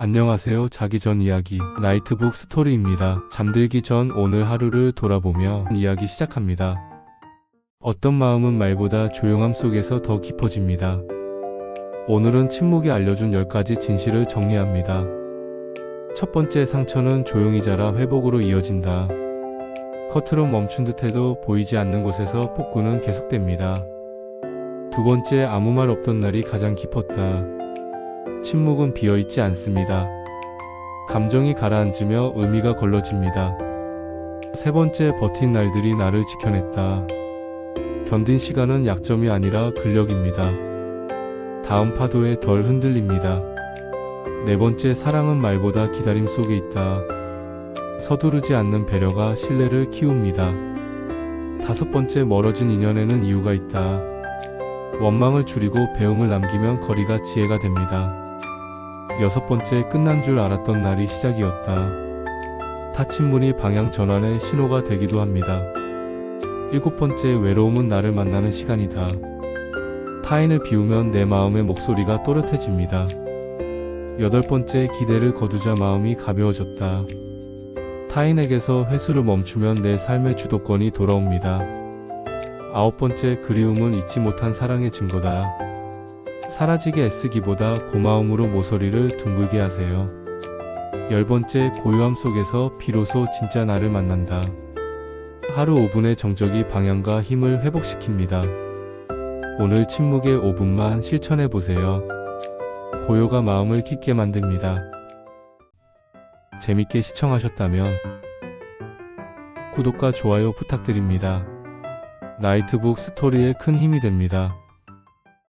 안녕하세요. 자기 전 이야기 나이트북 스토리입니다. 잠들기 전 오늘 하루를 돌아보며 이야기 시작합니다. 어떤 마음은 말보다 조용함 속에서 더 깊어집니다. 오늘은 침묵이 알려준 10가지 진실을 정리합니다. 첫 번째 상처는 조용히 자라 회복으로 이어진다. 겉으로 멈춘 듯해도 보이지 않는 곳에서 폭군은 계속됩니다. 두 번째 아무 말 없던 날이 가장 깊었다. 침묵은 비어있지 않습니다. 감정이 가라앉으며 의미가 걸러집니다. 세 번째 버틴 날들이 나를 지켜냈다. 견딘 시간은 약점이 아니라 근력입니다. 다음 파도에 덜 흔들립니다. 네 번째 사랑은 말보다 기다림 속에 있다. 서두르지 않는 배려가 신뢰를 키웁니다. 다섯 번째 멀어진 인연에는 이유가 있다. 원망을 줄이고 배움을 남기면 거리가 지혜가 됩니다. 여섯 번째 끝난 줄 알았던 날이 시작이었다. 다친 문이 방향 전환의 신호가 되기도 합니다. 일곱 번째 외로움은 나를 만나는 시간이다. 타인을 비우면 내 마음의 목소리가 또렷해집니다. 여덟 번째 기대를 거두자 마음이 가벼워졌다. 타인에게서 회수를 멈추면 내 삶의 주도권이 돌아옵니다. 아홉 번째 그리움은 잊지 못한 사랑의 증거다. 사라지게 애쓰기보다 고마움으로 모서리를 둥글게 하세요. 열 번째 고요함 속에서 비로소 진짜 나를 만난다. 하루 5분의 정적이 방향과 힘을 회복시킵니다. 오늘 침묵의 5분만 실천해 보세요. 고요가 마음을 깊게 만듭니다. 재밌게 시청하셨다면 구독과 좋아요 부탁드립니다. 나이트북 스토리에 큰 힘이 됩니다.